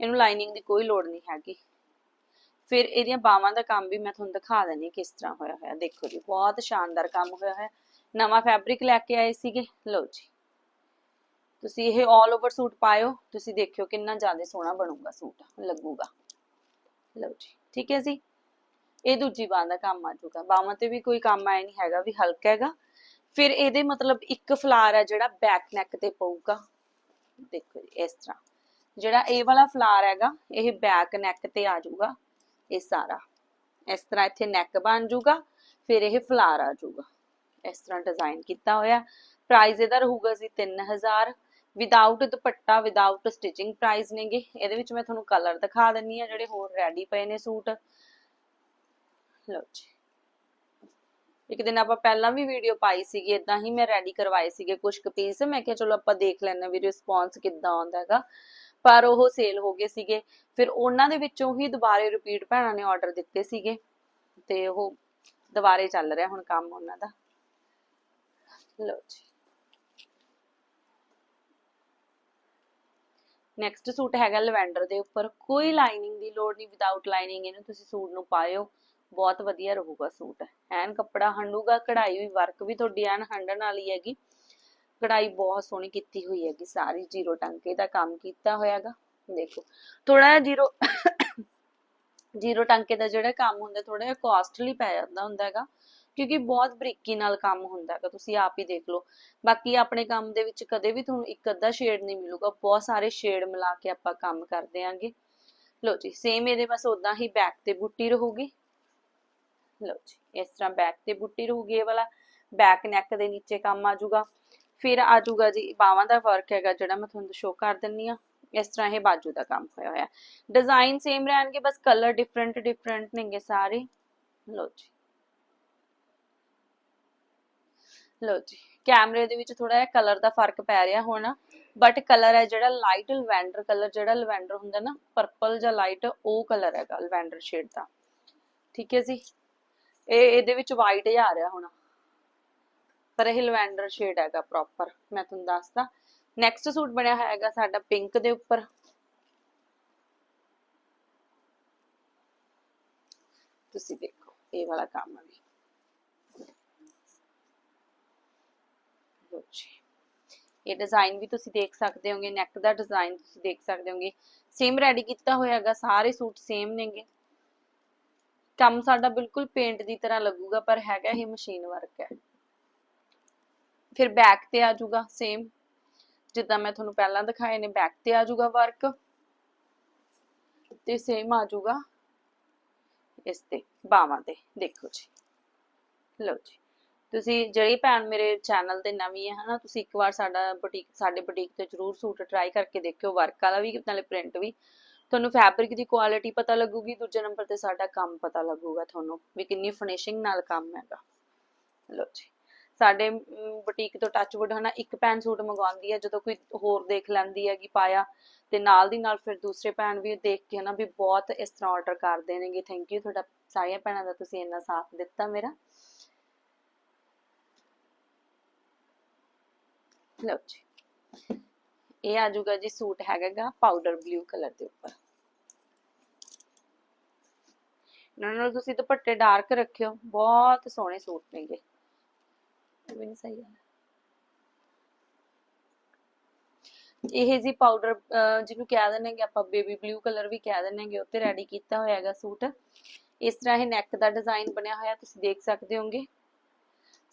ਇਹਨੂੰ ਲਾਈਨਿੰਗ ਦੀ ਕੋਈ ਲੋੜ ਨਹੀਂ ਹੈਗੀ। ਫਿਰ ਇਹਦੀਆਂ ਬਾਹਾਂ ਦਾ ਕੰਮ ਵੀ ਮੈਂ ਤੁਹਾਨੂੰ ਦਿਖਾ ਦਿੰਦੀ ਕਿਸ ਤਰ੍ਹਾਂ ਹੋਇਆ ਹੋਇਆ। ਦੇਖੋ ਜੀ, ਬਹੁਤ ਸ਼ਾਨਦਾਰ ਕੰਮ ਹੋਇਆ ਹੈ ਨਵਾਂ ਫੈਬਰਿਕ ਲੈ ਕੇ ਆਏ ਸੀਗੇ। ਲਓ ਜੀ। ਤੁਸੀਂ ਇਹ 올 ਓਵਰ ਸੂਟ ਪਾਇਓ। ਤੁਸੀਂ ਦੇਖਿਓ ਕਿੰਨਾ ਜ਼ਿਆਦਾ ਸੋਹਣਾ ਬਣੂਗਾ ਸੂਟ, ਲੱਗੂਗਾ। ਲਓ ਜੀ, ਠੀਕ ਹੈ ਜੀ? ਇਹ ਦੂਜੀ ਬਾਹ ਦਾ ਕੰਮ ਆ ਜਾਊਗਾ। ਬਾਹਾਂ ਤੇ ਵੀ ਕੋਈ ਕੰਮ ਆਇਆ ਨਹੀਂ ਹੈਗਾ, ਵੀ ਹਲਕਾ ਹੈਗਾ। ਫਿਰ ਇਹਦੇ ਮਤਲਬ ਇੱਕ ਫਲਾਰ ਹੈ ਜਿਹੜਾ ਬੈਕ ਨੈਕ ਤੇ ਪਊਗਾ। ਦੇਖੋ ਜੀ, ਇਸ ਤਰ੍ਹਾਂ। ਜਿਹੜਾ ਇਹ ਵਾਲਾ ਫਲਾਰ ਹੈਗਾ, ਇਹ ਬੈਕ ਨੈਕ ਤੇ ਆ ਜਾਊਗਾ। ਇਹ ਸਾਰਾ। ਇਸ ਤਰ੍ਹਾਂ ਇੱਥੇ ਨੈਕ ਬਣ ਜਾਊਗਾ, ਫਿਰ ਇਹ ਫਲਾਰ ਆ ਜਾਊਗਾ। ਇਸ ਤਰ੍ਹਾਂ ਡਿਜ਼ਾਈਨ ਕੀਤਾ ਹੋਇਆ। ਪ੍ਰਾਈਸ ਇਹਦਾ ਰਹੂਗਾ ਜੀ 3000 without dupatta without stitching price ਨੇਗੇ। ਇਹਦੇ ਵਿੱਚ ਮੈਂ ਤੁਹਾਨੂੰ ਕਲਰ ਦਿਖਾ ਦਿੰਨੀ ਆ, ਜਿਹੜੇ ਹੋਰ ਰੈਡੀ ਪਏ ਨੇ ਸੂਟ। ਲਓ ਜੀ। ਇੱਕ ਦਿਨ ਆਪਾਂ ਪਹਿਲਾਂ ਵੀ ਵੀਡੀਓ ਪਾਈ ਸੀਗੀ ਇਦਾਂ ਹੀ ਮੈਂ ਰੈਡੀ ਕਰਵਾਏ ਸੀਗੇ ਕੁਝ ਕੁ ਪੀਸ ਮੈਂ ਕਿਹਾ ਚਲੋ ਆਪਾਂ ਦੇਖ ਲੈਂਦੇ ਵੀ ਰਿਸਪੌਂਸ ਕਿੱਦਾਂ ਆਉਂਦਾ ਹੈਗਾ। ਪਰ ਉਹ ਸੇਲ ਹੋ ਗਏ ਸੀਗੇ। ਫਿਰ ਉਹਨਾਂ ਦੇ ਵਿੱਚੋਂ ਹੀ ਦੁਬਾਰੇ ਰਿਪੀਟ ਭੈਣਾਂ ਨੇ ਆਰਡਰ ਦਿੱਤੇ ਸੀਗੇ। ਤੇ ਉਹ ਦੁਬਾਰੇ ਚੱਲ ਰਿਹਾ ਹੁਣ ਕੰਮ ਉਹਨਾਂ ਦਾ। ਲਓ ਜੀ। ਨੈਕਸਟ ਸੂਟ ਹੈਗਾ ਲਵੈਂਡਰ ਦੇ ਉੱਪਰ। ਕੋਈ ਲਾਈਨਿੰਗ ਦੀ ਲੋੜ ਨਹੀਂ ਵਿਦਆਊਟ ਲਾਈਨਿੰਗ ਇਹਨੂੰ ਤੁਸੀਂ ਸੂਟ ਨੂੰ ਪਾਇਓ। ਬਹੁਤ ਵਧੀਆ ਰਹੂਗਾ ਸੂਟ। ਐਨ ਕੱਪੜਾ ਹੰਡੂਗਾ, ਕਢਾਈ ਵੀ ਵਰਕ ਵੀ ਤੁਹਾਡੀ ਐਨ ਹੰਡਣ ਵਾਲੀ ਹੈਗੀ। ਕਢਾਈ ਬਹੁਤ ਸੋਹਣੀ ਕੀਤੀ ਹੋਈ ਹੈਗੀ, ਸਾਰੀ ਜ਼ੀਰੋ ਟਾਂਕੇ ਦਾ ਕੰਮ ਕੀਤਾ ਹੋਇਆਗਾ, ਦੇਖੋ। ਥੋੜਾ ਜ਼ੀਰੋ ਜ਼ੀਰੋ ਟਾਂਕੇ ਦਾ ਜਿਹੜਾ ਕੰਮ ਹੁੰਦਾ ਥੋੜਾ ਜਿਹਾ ਕਾਸਟਲੀ ਪੈ ਜਾਂਦਾ ਹੁੰਦਾ ਹੈਗਾ ਕਿਉਂਕਿ ਬਹੁਤ ਬਰੀਕੀ ਨਾਲ ਕੰਮ ਹੁੰਦਾ ਹੈਗਾ ਤੁਸੀਂ ਆਪ ਹੀ ਦੇਖ ਲਓ। ਬਾਕੀ ਆਪਣੇ ਕੰਮ ਦੇ ਵਿੱਚ ਕਦੇ ਵੀ ਤੁਹਾਨੂੰ ਇੱਕ ਅੱਧਾ ਸ਼ੇਡ ਨਹੀਂ ਮਿਲੂਗਾ, ਬਹੁਤ ਸਾਰੇ ਸ਼ੇਡ ਮਿਲਾ ਕੇ ਆਪਾਂ ਕੰਮ ਕਰਦੇ ਆਂਗੇ ਲਓ ਜੀ ਸੇਮ ਇਹਦੇ ਬਸ ਉਦਾਂ ਹੀ ਬੈਕ ਤੇ ਬੁੱਟੀ ਰਹੂਗੀ। ਲਓ ਜੀ, ਇਸ ਤਰ੍ਹਾਂ ਬੈਕ ਤੇ ਬੁੱਟੀ ਰਹੂਗੀ ਇਹ ਵਾਲਾ ਬੈਕ ਨੈਕ ਦੇ ਨੀਚੇ ਕੰਮ ਆ ਜਾਊਗਾ ਫਿਰ ਆ ਜਾਊਗਾ ਜੀ ਬਾਹਾਂ ਦਾ ਵਰਕ ਹੈਗਾ ਜਿਹੜਾ ਮੈਂ ਤੁਹਾਨੂੰ ਸ਼ੋ ਕਰ ਦਿੰਨੀ ਆ ਇਸ ਤਰ੍ਹਾਂ ਇਹ ਬਾਜੂ ਦਾ ਕੰਮ ਹੋਇਆ ਹੋਇਆ। ਡਿਜ਼ਾਈਨ ਸੇਮ ਰਹਿਣਗੇ, ਬਸ ਕਲਰ ਡਿਫਰੈਂਟ ਡਿਫਰੈਂਟ ਨੇਗੇ ਸਾਰੇ। ਲਓ ਜੀ। ਲਓ ਜੀ। ਕੈਮਰੇ ਦੇ ਵਿੱਚ ਥੋੜਾ ਜਿਹਾ ਕਲਰ ਦਾ ਫ਼ਰਕ ਪੈ ਰਿਹਾ ਹੋਣਾ। ਬਟ ਕਲਰ ਹੈ ਜਿਹੜਾ ਲਾਈਟ ਲਵੈਂਡਰ ਕਲਰ ਜਿਹੜਾ ਲਵੈਂਡਰ ਹੁੰਦਾ ਨਾ ਪਰਪਲ ਜਾਂ ਲਾਈਟ ਉਹ ਕਲਰ ਹੈਗਾ ਲਵੈਂਡਰ ਸ਼ੇਡ ਦਾ। ਠੀਕ ਹੈ ਜੀ? ਇਹ, ਇਹਦੇ ਵਿੱਚ ਵਾਈਟ ਹੀ ਆ ਰਿਹਾ ਹੁਣ। ਪਰ ਇਹ ਲਵੈਂਡਰ ਸ਼ੇਡ ਹੈਗਾ ਪ੍ਰੋਪਰ ਮੈਂ ਤੁਹਾਨੂੰ ਦੱਸਦਾ। ਨੈਕਸਟ ਸੂਟ ਬਣਿਆ ਹੋਇਆ ਹੈਗਾ ਸਾਡਾ ਪਿੰਕ ਦੇ ਉੱਪਰ। ਤੁਸੀਂ ਦੇਖੋ, ਇਹ ਵਾਲਾ ਕੰਮ ਵੀ। ਲਓ ਜੀ। ਇਹ ਡਿਜ਼ਾਈਨ ਵੀ ਤੁਸੀਂ ਦੇਖ ਸਕਦੇ ਹੋਗੇ ਨੈਕ ਦਾ ਡਿਜ਼ਾਈਨ ਤੁਸੀਂ ਦੇਖ ਸਕਦੇ ਹੋਗੇ। ਸੇਮ ਰੈਡੀ ਕੀਤਾ ਹੋਇਆ ਹੈਗਾ, ਸਾਰੇ ਸੂਟ ਸੇਮ ਨੇਗੇ। ਕੰਮ ਸਾਡਾ ਬਿਲਕੁਲ ਪੇਂਟ ਦੀ ਤਰ੍ਹਾਂ ਲੱਗੂਗਾ, ਪਰ ਹੈਗਾ ਇਹ ਮਸ਼ੀਨ ਵਰਕ ਹੈ। ਫਿਰ ਬੈਕ ਤੇ ਆ ਜਾਊਗਾ ਸੇਮ ਜਿੱਦਾਂ ਮੈਂ ਤੁਹਾਨੂੰ ਪਹਿਲਾਂ ਦਿਖਾਏ ਨੇ ਬੈਕ ਤੇ ਆ ਜਾਊਗਾ ਵਰਕ ਤੇ ਸੇਮ ਆ ਜਾਊਗਾ ਇਸ ਤੇ ਬਾਵਾਂ ਤੇ, ਦੇਖੋ ਜੀ। ਲਓ ਜੀ, ਤੁਸੀਂ ਜਿਹੜੀ ਭੈਣ ਮੇਰੇ ਚੈਨਲ ਤੇ ਨਵੀਂ ਹੈ ਹਨਾ, ਤੁਸੀਂ ਇੱਕ ਵਾਰ ਸਾਡਾ ਬੁਟੀਕ ਸਾਡੇ ਬੁਟੀਕ ਤੇ ਜਰੂਰ ਸੂਟ ਟਰਾਈ ਕਰਕੇ ਦੇਖਿਓ ਵਰਕ ਵਾਲਾ ਵੀ, ਨਾਲੇ ਪ੍ਰਿੰਟ ਵੀ। ਤੁਹਾਨੂੰ ਫੈਬਰਿਕ ਦੀ ਕੁਆਲਿਟੀ ਪਤਾ ਲੱਗੂਗੀ, ਦੂਜੇ ਨੰਬਰ ਤੇ ਸਾਡਾ ਕੰਮ ਪਤਾ ਲੱਗੂਗਾ ਤੁਹਾਨੂੰ, ਵੀ ਕਿੰਨੀ ਫਿਨਿਸ਼ਿੰਗ ਨਾਲ ਕੰਮ ਹੈਗਾ। ਲਓ ਜੀ। ਸਾਡੇ ਬੁਟੀਕ ਤੋਂ ਟੱਚਵੁੱਡ ਹਨਾ, ਇੱਕ ਭੈਣ ਸੂਟ ਮੰਗਵਾਉਂਦੀ ਹੈ ਜਦੋਂ ਕੋਈ ਹੋਰ ਦੇਖ ਲੈਂਦੀ ਹੈਗੀ ਪਾਇਆ, ਤੇ ਨਾਲ ਦੀ ਨਾਲ ਫਿਰ ਦੂਸਰੇ ਭੈਣ ਵੀ ਦੇਖ ਕੇ ਹਨਾ ਵੀ ਬਹੁਤ ਇਸ ਤਰ੍ਹਾਂ ਆਰਡਰ ਕਰਦੇ ਨੇਗੇ। ਥੈਂਕ ਯੂ ਤੁਹਾਡਾ, ਸਾਰੀਆਂ ਭੈਣਾਂ ਦਾ ਤੁਸੀਂ ਇੰਨਾ ਸਾਥ ਦਿੱਤਾ ਮੇਰਾ। ਲਓ ਜੀ। ਇਹ ਆ ਜਾਊਗਾ ਜੀ ਸੂਟ ਹੈਗਾਗਾ ਪਾਊਡਰ ਬਲੂ ਕਲਰ ਦੇ ਉੱਪਰ। ਇਹਨਾਂ ਨਾਲ ਤੁਸੀਂ ਦੁਪੱਟੇ ਡਾਰਕ ਰੱਖਿਓ, ਬਹੁਤ ਸੋਹਣੇ ਸੂਟ ਨੇਗੇ। ਇਹ ਵੀ ਨਹੀਂ ਸਹੀ ਹੈ ਇਹ ਜੀ ਪਾਊਡਰ ਜਿਹਨੂੰ ਕਹਿ ਦਿੰਦੇ ਕਿ ਆਪਾਂ ਬੇਬੀ ਬਲੂ ਕਲਰ ਵੀ ਕਹਿ ਦਿੰਦੇ ਕਿ ਉੱਤੇ ਰੈਡੀ ਕੀਤਾ ਹੋਇਆ ਹੈਗਾ ਸੂਟ। ਇਸ ਤਰ੍ਹਾਂ ਇਹ ਨੈਕ ਦਾ ਡਿਜ਼ਾਈਨ ਬਣਿਆ ਹੋਇਆ, ਤੁਸੀਂ ਦੇਖ ਸਕਦੇ ਹੋਗੇ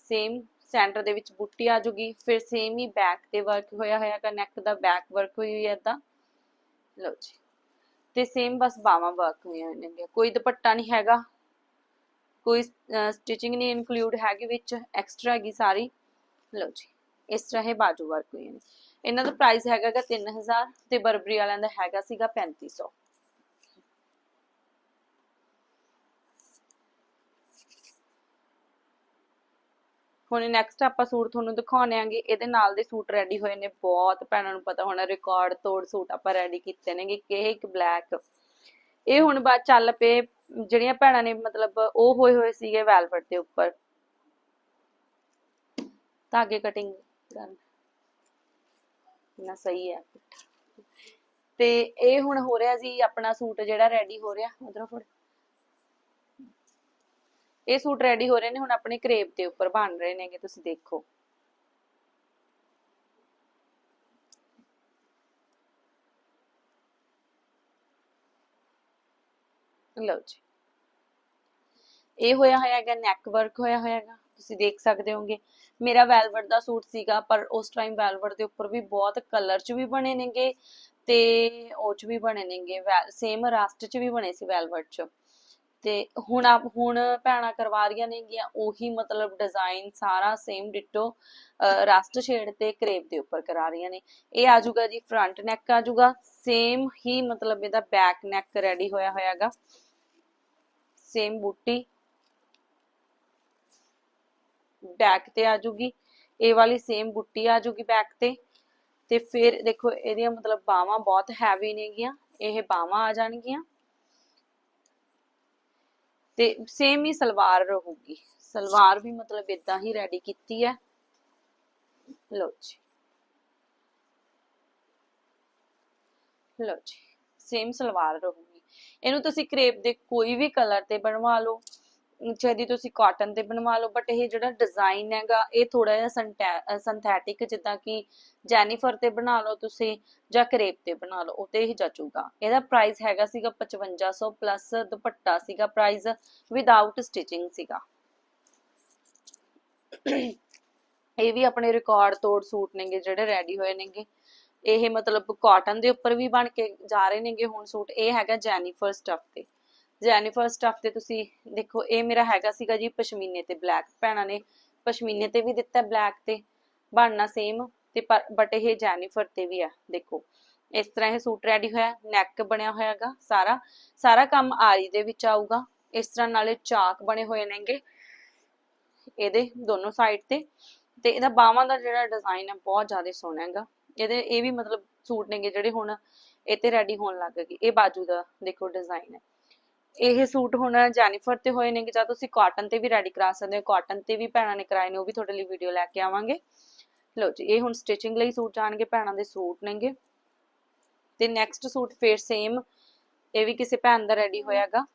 ਸੇਮ ਸੈਂਟਰ ਦੇ ਵਿੱਚ ਬੁੱਟੀ ਆ ਜੂਗੀ, ਫਿਰ ਸੇਮ ਹੀ ਬੈਕ ਤੇ ਵਰਕ ਹੋਇਆ ਹੋਇਆ ਹੈਗਾ ਨੈਕ ਦਾ ਬੈਕ ਵਰਕ ਹੋਈ ਹੋਈ ਹੈ ਏਦਾਂ। ਲਓ ਜੀ। ਤੇ ਸੇਮ ਬਸ ਬਾਹਾਂ ਵਰਕ ਹੋਈਆਂ ਹੋਈਆਂ ਨੇ। ਕੋਈ ਦੁਪੱਟਾ ਨਹੀਂ ਹੈਗਾ। ਕੋਈ ਸਟਿਚਿੰਗ ਨਹੀਂ ਇਨਕਲੂਡ ਹੈਗੀ ਵਿੱਚ ਐਕਸਟਰਾ ਹੈਗੀ ਸਾਰੀ। ਲਓ ਜੀ, ਇਸ ਤਰ੍ਹਾਂ ਇਹ ਬਾਜੂ ਵਰਕ ਹੋਈਆਂ ਨੇ ਇਹਨਾਂ ਦਾ ਪ੍ਰਾਈਸ ਹੈਗਾਗਾ 3000 ਤੇ ਬਰਬਰੀ ਵਾਲਿਆਂ ਦਾ ਹੈਗਾ ਸੀਗਾ 3500 ਹੁਣ ਨੈਕਸਟ ਆਪਾਂ ਸੂਟ ਤੁਹਾਨੂੰ ਦਿਖਾਉਣੇ ਆਂਗੇ। ਇਹਦੇ ਨਾਲ ਦੇ ਸੂਟ ਰੈਡੀ ਹੋਏ ਨੇ ਬਹੁਤ। ਭੈਣਾਂ ਨੂੰ ਪਤਾ ਹੋਣਾ ਰਿਕਾਰਡ ਤੋੜ ਸੂਟ ਆਪਾਂ ਰੈਡੀ ਕੀਤੇ ਨੇਗੇ ਕਿ ਇੱਕ ਬਲੈਕ ਇਹ ਹੁਣ ਬਾਅਦ ਚੱਲ ਪਏ ਜਿਹੜੀਆਂ ਭੈਣਾਂ ਨੇ ਮਤਲਬ ਉਹ ਹੋਏ ਹੋਏ ਸੀਗੇ ਵੈਲਵਟ ਦੇ ਉੱਪਰ। ਧਾਗੇ ਕਟਿੰਗ ਕਰਨ। ਨਾ ਸਹੀ ਹੈ। ਤੇ ਇਹ ਹੁਣ ਹੋ ਰਿਹਾ ਜੀ ਆਪਣਾ ਸੂਟ ਜਿਹੜਾ ਰੈਡੀ ਹੋ ਰਿਹਾ, ਉਧਰੋਂ ਫੜ। ਇਹ ਸੂਟ ਰੈਡੀ ਹੋ ਰਹੇ ਨੇ, ਹੁਣ ਆਪਣੇ ਕਰੇਪ ਦੇ ਉੱਪਰ ਬਣ ਰਹੇ ਨੇਗੇ, ਤੁਸੀਂ ਦੇਖੋ। ਲਓ ਜੀ। ਇਹ ਹੋਇਆ ਹੋਇਆ ਨੈਕ ਵਰਕ ਹੋਇਆ ਹੋਇਆ ਤੁਸੀਂ ਦੇਖ ਸਕਦੇ ਹੋਗੇ ਮੇਰਾ ਵੈਲਵਟ ਦਾ ਸੂਟ ਸੀਗਾ, ਪਰ ਉਸ ਟਾਈਮ ਵੈਲਵਟ ਦੇ ਉੱਪਰ ਵੀ ਬਹੁਤ ਕਲਰ 'ਚ ਵੀ ਬਣੇ ਨੇਗੇ ਤੇ ਉਹ 'ਚ ਵੀ ਬਣੇ ਨੇਗੇ। ਸੇਮ ਰਸਟ 'ਚ ਵੀ ਬਣੇ ਸੀ ਵੈਲਵਟ 'ਚ। ਤੇ ਹੁਣ ਆਪ, ਹੁਣ ਭੈਣਾਂ ਕਰਵਾ ਰਹੀਆਂ ਨੇਗੀਆਂ, ਉਹੀ ਮਤਲਬ ਡਿਜ਼ਾਈਨ ਸਾਰਾ ਸੇਮ ਡਿਟੋ ਰਸਟ ਸ਼ੇਡ ਤੇ ਕਰੇਪ ਦੇ ਉੱਪਰ ਕਰਾ ਰਹੀਆਂ ਨੇ। ਇਹ ਆ ਜੀ ਫਰੰਟ ਨੈਕ ਆ ਸੇਮ ਹੀ ਮਤਲਬ ਇਹਦਾ ਬੈਕ ਨੈਕ ਰੈਡੀ ਹੋਇਆ ਹੋਇਆਗਾ। ਸੇਮ ਬੂਟੀ। ਬੈਕ ਤੇ ਆ ਜੂਗੀ ਇਹ ਵਾਲੀ ਸੇਮ ਬੁੱਟੀ ਆ ਜੂਗੀ ਬੈਕ ਤੇ। ਤੇ ਫਿਰ ਦੇਖੋ, ਇਹਦੀਆਂ ਮਤਲਬ ਬਾਹਾਂ ਬਹੁਤ ਹੈਵੀ ਨੇਗੀਆਂ। ਇਹ ਬਾਹਾਂ ਆ ਜਾਣਗੀਆਂ। ਤੇ ਸੇਮ ਹੀ ਸਲਵਾਰ ਰਹੂਗੀ। ਸਲਵਾਰ ਵੀ ਮਤਲਬ ਇਦਾਂ ਹੀ ਰੈਡੀ ਕੀਤੀ ਹੈ। ਲੋ ਜੀ। ਲਓ ਜੀ। ਸੇਮ ਸਲਵਾਰ ਰਹੂਗੀ। ਇਹਨੂੰ ਤੁਸੀਂ ਕਰੇਪ ਦੇ ਕੋਈ ਵੀ ਕਲਰ ਤੇ ਬਣਵਾ ਲਓ ਚਾਹੇ ਤੁਸੀਂ ਕਾਟਨ ਤੇ ਬਣਵਾ ਲਓ ਬਟ ਇਹ ਜਿਹੜਾ ਡਿਜ਼ਾਈਨ ਹੈਗਾ, ਇਹ ਥੋੜਾ ਜਿਹਾ ਸਿੰਥੈਟਿਕ ਜਿੱਦਾਂ ਕਿ ਜੈਨੀਫਰ ਤੇ ਬਣਾ ਲਓ ਤੁਸੀਂ ਜਾਂ ਕਰੇਪ ਤੇ ਬਣਾ ਲਓ, ਉਹ ਹੀ ਜਚੂਗਾ। ਇਹਦਾ ਪ੍ਰਾਈਸ ਹੈਗਾ ਸੀਗਾ 5500 ਪਲੱਸ ਦੁਪੱਟਾ ਸੀਗਾ ਪ੍ਰਾਈਸ ਵਿਦਆਊਟ ਸਟਿਚਿੰਗ ਸੀਗਾ। ਇਹ ਵੀ ਆਪਣੇ ਰਿਕਾਰਡ ਤੋੜ ਸੂਟ ਨੇਗੇ, ਜਿਹੜੇ ਰੈਡੀ ਹੋਏ ਨੇਗੇ। ਇਹ ਮਤਲਬ ਕਾਟਨ ਦੇ ਉੱਪਰ ਵੀ ਬਣ ਕੇ ਜਾ ਰਹੇ ਨੇਗੇ ਹੁਣ ਸੂਟ, ਇਹ ਹੈਗਾ ਜੈਨੀਫਰ ਸਟਫ ਤੇ ਜੈਨੀਫਰ ਸਟਫ ਤੇ ਤੁਸੀਂ ਦੇਖੋ, ਇਹ ਮੇਰਾ ਹੈਗਾ ਸੀਗਾ ਜੀ ਪਸ਼ਮੀਨੇ ਤੇ ਬਲੈਕ ਭੈਣਾਂ ਨੇ ਪਸ਼ਮੀਨੇ ਤੇ ਵੀ ਦਿੱਤਾ ਬਲੈਕ ਤੇ, ਬਣਨਾ ਸੇਮ ਤੇ ਬਟ ਇਹ ਜੈਨੀਫਰ ਤੇ ਵੀ ਆ, ਦੇਖੋ। ਇਸ ਤਰ੍ਹਾਂ ਇਹ ਸੂਟ ਰੈਡੀ ਹੋਇਆ ਨੈਕ ਬਣਿਆ ਹੋਇਆਗਾ ਸਾਰਾ ਸਾਰਾ ਕੰਮ ਆਰੀ ਦੇ ਵਿੱਚ ਆਊਗਾ। ਇਸ ਤਰ੍ਹਾਂ ਨਾਲੇ ਚਾਕ ਬਣੇ ਹੋਏ ਨੇਗੇ ਇਹਦੇ ਦੋਨੋਂ ਸਾਈਡ ਤੇ। ਤੇ ਇਹਦਾ ਬਾਹਾਂ ਦਾ ਜਿਹੜਾ ਡਿਜ਼ਾਈਨ ਹੈ ਬਹੁਤ ਜ਼ਿਆਦਾ ਸੋਹਣਾ ਹੈਗਾ। ਇਹਦੇ, ਇਹ ਵੀ ਮਤਲਬ ਸੂਟ ਨੇਗੇ ਜਿਹੜੇ ਹੁਣ ਇਹ ਤੇ ਰੈਡੀ ਹੋਣ ਲੱਗ ਗਏ। ਇਹ ਬਾਜੂ ਦਾ ਦੇਖੋ ਡਿਜ਼ਾਈਨ ਹੈ। ਇਹ ਸੂਟ ਹੁਣ ਜੈਨੀਫਰ ਤੇ ਹੋਏ ਨੇਗੇ, ਜਾਂ ਤੁਸੀਂ ਕਾਟਨ ਤੇ ਵੀ ਰੈਡੀ ਕਰਾ ਸਕਦੇ ਹੋ। ਕਾਟਨ ਤੇ ਵੀ ਭੈਣਾਂ ਨੇ ਕਰਾਏ ਨੇ, ਉਹ ਵੀ ਤੁਹਾਡੇ ਲਈ ਵੀਡੀਓ ਲੈ ਕੇ ਆਵਾਂਗੇ। ਲਓ ਜੀ, ਇਹ ਹੁਣ ਸਟਿਚਿੰਗ ਲਈ ਸੂਟ ਜਾਣਗੇ, ਭੈਣਾਂ ਦੇ ਸੂਟ ਨੇਗੇ। ਤੇ ਨੈਕਸਟ ਸੂਟ ਫੇਰ ਸੇਮ ਇਹ ਵੀ ਕਿਸੇ ਭੈਣ ਦਾ ਰੈਡੀ ਹੋਇਆਗਾ।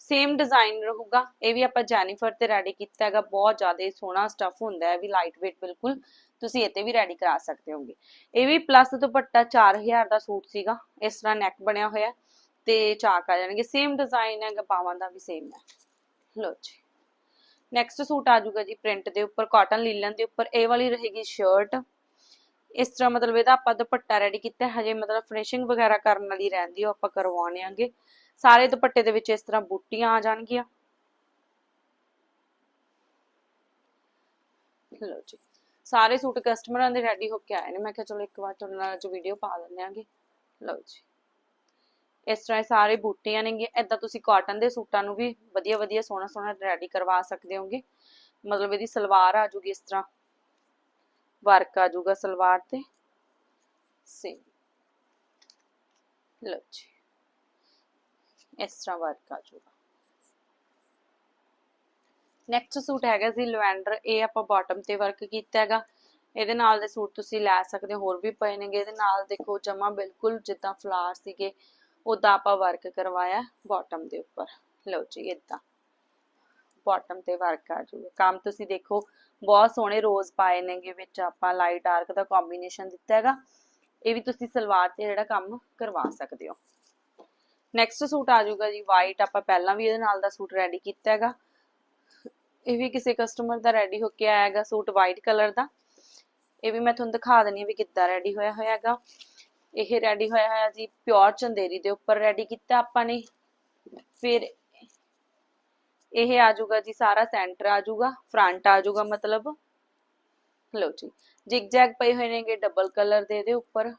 ਸੇਮ ਡਿਜ਼ਾਈਨ ਰਹੂਗਾ, ਇਹ ਵੀ ਆਪਾਂ ਜੈਨੀਫਰ ਤੇ ਰੈਡੀ ਕੀਤਾ ਹੈਗਾ। ਬਹੁਤ ਜ਼ਿਆਦਾ ਸੋਹਣਾ ਸਟਫ ਹੁੰਦਾ ਹੈ ਵੀ ਲਾਈਟ weight ਬਿਲਕੁਲ। ਤੁਸੀਂ ਇਹ ਵੀ ਰੈਡੀ ਕਰਾ ਸਕਦੇ ਹੋਗੇ। ਇਹ ਵੀ ਪਲੱਸ ਦੁਪੱਟਾ 4000 ਦਾ ਸੂਟ ਸੀਗਾ। ਇਸ ਤਰ੍ਹਾਂ ਨੈਕ ਬਣਿਆ ਹੋਇਆ ਤੇ ਚਾਕ ਆ ਜਾਣਗੇ। ਸੇਮ ਡਿਜ਼ਾਈਨ ਹੈਗਾ ਬਾਵਾਂ ਦਾ ਵੀ ਸੇਮ ਹੈ। ਲਓ ਜੀ। ਨੈਕਸਟ ਸੂਟ ਆ ਜਾਊਗਾ ਜੀ ਪ੍ਰਿੰਟ ਦੇ ਉੱਪਰ ਕਾਟਨ ਲੀਲਨ ਦੇ ਉੱਪਰ। ਇਹ ਵਾਲੀ ਰਹੇਗੀ ਸ਼ਰਟ ਇਸ ਤਰ੍ਹਾਂ ਮਤਲਬ ਇਹਦਾ ਆਪਾਂ ਦੁਪੱਟਾ ਰੈਡੀ ਕੀਤਾ। ਹਜੇ ਮਤਲਬ ਫਿਨਿਸ਼ਿੰਗ ਵਗੈਰਾ ਕਰਨ ਵਾਲੀ ਰਹਿੰਦੀ ਆ, ਉਹ ਆਪਾਂ ਕਰਵਾਉਣੇ ਆਂਗੇ। ਸਾਰੇ ਦੁਪੱਟੇ ਦੇ ਵਿੱਚ ਇਸ ਤਰ੍ਹਾਂ ਬੂਟੀਆਂ ਆ ਜਾਣਗੀਆਂ। ਲਓ ਜੀ। ਸਾਰੇ ਸੂਟ ਕਸਟਮਰਾਂ ਦੇ ਰੈਡੀ ਹੋ ਕੇ ਆਏ ਨੇ। ਮੈਂ ਕਿਹਾ, ਚਲੋ ਇੱਕ ਵਾਰ ਤੁਹਾਡੇ ਨਾਲ ਅੱਜ ਵੀਡੀਓ ਪਾ ਦਿੰਦੇ ਆਂਗੇ। ਲਓ ਜੀ। ਇਸ ਤਰ੍ਹਾਂ ਸਾਰੇ ਬੂਟੀਆਂ ਨੇਗੇ ਏਦਾਂ ਤੁਸੀਂ ਕਾਟਨ ਦੇ ਸੂਟਾਂ ਨੂੰ ਵੀ ਵਧੀਆ ਵਧੀਆ ਸੋਹਣਾ ਸੋਹਣਾ ਰੈਡੀ ਕਰਵਾ ਸਕਦੇ ਹੋਗੇ। ਮਤਲਬ ਇਹਦੀ ਸਲਵਾਰ ਆ ਜੂਗੀ ਇਸ ਤਰ੍ਹਾਂ। ਵਰਕ ਆ ਜਾਊਗਾ ਸਲਵਾਰ ਤੇ। ਸੇਮ ਲਓ ਜੀ। ਇਸ ਤਰ੍ਹਾਂ ਵਰਕ ਆ ਜਾਊਗਾ ਨੈਕਸਟ ਸੂਟ ਹੈਗਾ ਜੀ ਲਵੈਂਡਰ, ਇਹ ਆਪਾਂ ਬਾਟਮ ਤੇ ਵਰਕ ਕੀਤਾ ਹੈਗਾ। ਇਹਦੇ ਨਾਲ ਦੇ ਸੂਟ ਤੁਸੀਂ ਲੈ ਸਕਦੇ ਹੋ, ਹੋਰ ਵੀ ਪਏ ਨੇਗੇ। ਇਹਦੇ ਨਾਲ ਦੇਖੋ ਜਮਾ ਬਿਲਕੁਲ ਜਿੱਦਾਂ ਫਲਾਰ ਸੀਗੇ ਉਦਾਂ ਆਪਾਂ ਵਰਕ ਕਰਵਾਇਆ ਬਾਟਮ ਦੇ ਉੱਪਰ। ਲਓ ਜੀ ਇਦਾਂ ਬਾਟਮ ਤੇ ਵਰਕ ਆ ਜਾਊਗਾ ਕੰਮ ਤੁਸੀਂ ਦੇਖੋ, ਬਹੁਤ ਸੋਹਣੇ ਰੋਜ਼ ਪਾਏ ਨੇਗੇ ਵਿੱਚ ਆਪਾਂ ਲਾਈਟ ਡਾਰਕ ਦਾ ਕੰਬੀਨੇਸ਼ਨ ਦਿੱਤਾ ਹੈਗਾ। ਇਹ ਵੀ ਤੁਸੀਂ ਸਲਵਾਰ ਤੇ ਜਿਹੜਾ ਕੰਮ ਕਰਵਾ ਸਕਦੇ ਹੋ। ਨੈਕਸਟ ਸੂਟ ਆ ਜਾਊਗਾ ਜੀ ਵਾਈਟ ਆਪਾਂ ਪਹਿਲਾਂ ਵੀ ਇਹਦੇ ਨਾਲ ਦਾ ਸੂਟ ਰੈਡੀ ਕੀਤਾ ਹੈਗਾ। ਇਹ ਵੀ ਕਿਸੇ ਕਸਟਮਰ ਦਾ ਰੈਡੀ ਹੋ ਕੇ ਆਇਆ ਹੈਗਾ ਸੂਟ ਵਾਈਟ ਕਲਰ ਦਾ। ਇਹ ਵੀ ਮੈਂ ਤੁਹਾਨੂੰ ਦਿਖਾ ਦਿੰਨੀ ਹਾਂ ਵੀ ਕਿੱਦਾਂ ਰੈਡੀ ਹੋਇਆ ਹੋਇਆ ਇਹ ਰੈਡੀ ਹੋਇਆ ਹੋਇਆ ਜੀ ਪਿਓਰ ਚੰਦੇਰੀ ਦੇ ਉੱਪਰ ਰੈਡੀ ਕੀਤਾ ਆਪਾਂ ਨੇ। ਫਿਰ ਇਹ ਆ ਜਾਊਗਾ ਜੀ ਸਾਰਾ ਸੈਂਟਰ ਆ ਜਾਊਗਾ ਫਰੰਟ ਆ ਜਾਊਗਾ ਮਤਲਬ। ਲਓ ਜੀ ਜਿਗ ਜੈਗ ਪਏ ਹੋਏ ਨੇਗੇ ਡਬਲ ਕਲਰ ਦੇ, ਇਹਦੇ ਉੱਪਰ।